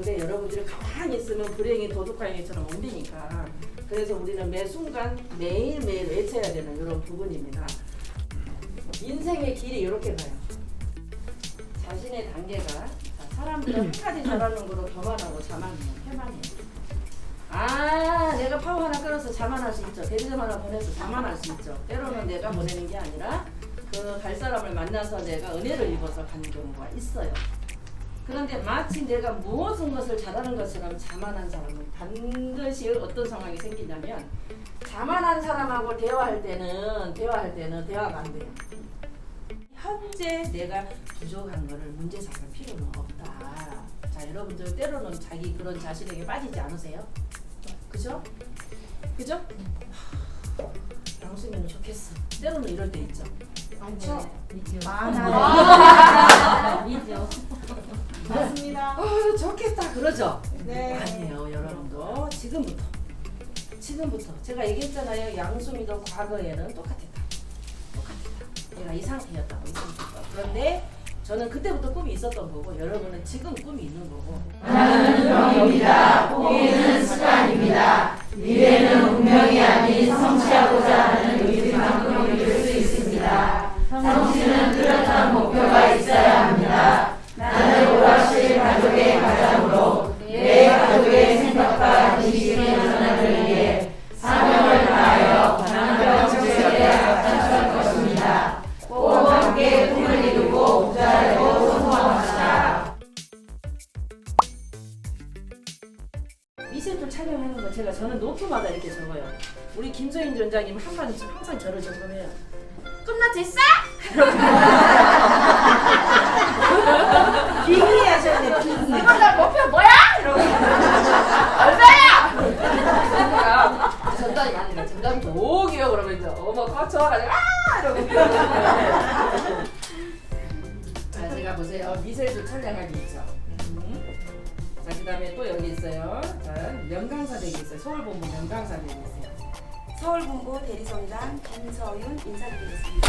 근데 여러분들이 가만히 있으면 불행이 도둑강이처럼 옮기니까 그래서 우리는 매 순간 매일매일 외쳐야 되는 이런 부분입니다. 인생의 길이 이렇게 가요. 자신의 단계가 자, 사람들은 한 가지 잘하는 거로 교만하고 자만해요. 해만해요. 아 내가 파워 하나 끊어서 자만할 수 있죠. 대리점 하나 보내서 자만할 수 있죠. 때로는 내가 보내는 게 아니라 그 갈 사람을 만나서 내가 은혜를 입어서 가는 경우가 있어요. 그런데 마치 내가 무엇인 것을 잘하는 것처럼 자만한 사람은 반드시 어떤 상황이 생기냐면 자만한 사람하고 대화할 때는 대화할 때는 대화가 안 돼요. 현재 내가 부족한 거를 문제 삼을 필요는 없다. 자 여러분들 때로는 자기 그런 자신에게 빠지지 않으세요? 그죠? 그죠? 양수면 좋겠어. 때로는 이럴 때 있죠. 많죠? 이죠. 맞습니다. 어, 좋겠다 그러죠? 네. 아니에요 여러분도. 지금부터. 지금부터. 제가 얘기했잖아요. 양수미도 과거에는 똑같았다. 똑같았다. 내가 이 상태였다고 이 상태였다 그런데 저는 그때부터 꿈이 있었던 거고 여러분은 지금 꿈이 있는 거고. 미세돌 우리 김소인 전장님 한번 항상 저를 적어해요 끝났겠어? 비밀이 하셔야 돼요. 비밀. 이번 달 목표 뭐야? 이러고 얼마야? 전단이 아니라 전단이 저기요 그러면 이제 어머 꽉쳐가지고 아 이러고 자 제가 보세요 미세도 촬영하기 있죠 음. 자 그다음에 또 여기 있어요 자 명강사대기 있어요 서울 본부 명강사대기 있어요 서울본부 대리점장 김서윤 인사드리겠습니다.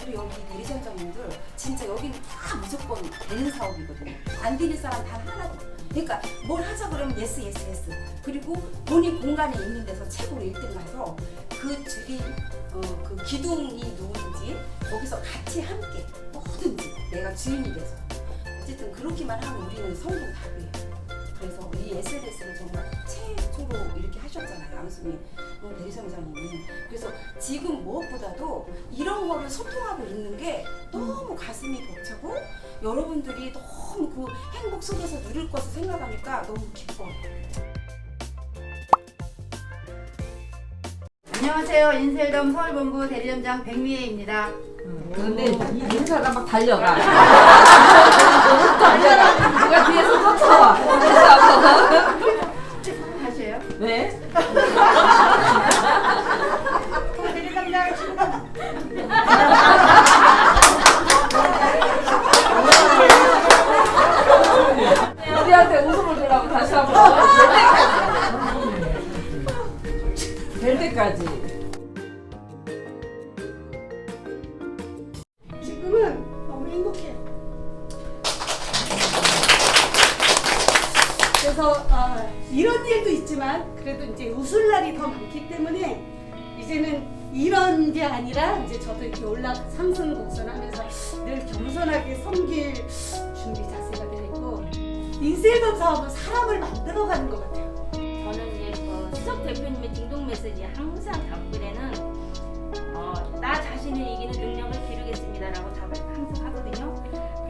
우리 여기 대리점장님들 진짜 여기는 다 무조건 되는 사업이거든요. 안 되는 사람 단 하나도. 그러니까 뭘 하자 그러면 예스 예스 예스. 그리고 본인 공간에 있는 데서 최고로 1등 가서 그 주인 어, 그 기둥이 누구든지 거기서 같이 함께 뭐든지 내가 주인이 돼서 어쨌든 그렇게만 하면 우리는 성공 답이에요. 그래서 이 SNS를 정말 최초로 이렇게 하셨잖아요, 양수미 어, 대리점장님이. 그래서 지금 무엇보다도 이런 거를 소통하고 있는 게 너무 가슴이 벅차고 여러분들이 너무 그 행복 속에서 누릴 것을 생각하니까 너무 기뻐요. 안녕하세요. 인셀덤 서울본부 대리점장 백미애입니다. 근데 이 인사가 막 달려가. 달려가 누가 뒤에서 쫓아와. 하세요. 네? 우리한테 웃음을 주라고 다시 한 번 그래서 아, 이런 일도 있지만 그래도 이제 웃을 날이 더 많기 때문에 이제는 이런 게 아니라 이제 저도 이렇게 올라 상승 곡선하면서 늘 겸손하게 섬길 준비 자세가 되어 있고 인셀덤 사업은 사람을 만들어가는 것 같아요. 저는 이제 그 수석 대표님의 등록 메시지 항상 답글에는 어, 나 자신을 이기는 능력을 기르겠습니다라고 답을 항상 하거든요.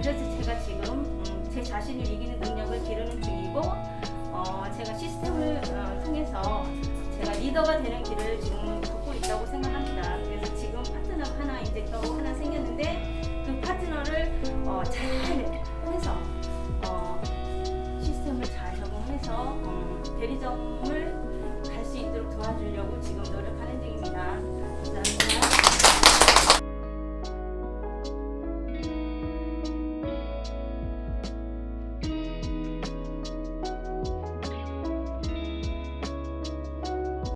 그래서 제가 지금 음, 제 자신을 이기는 능력을 기르는 중이고 리더가 되는 길을 지금 걷고 있다고 생각합니다. 그래서 지금 파트너 하나 이제 겨우 하나 생겼는데 그 파트너를 어, 잘 해서 어, 시스템을 잘 적용해서 어, 대리점을 갈 수 있도록 도와주려고 지금 노력하는.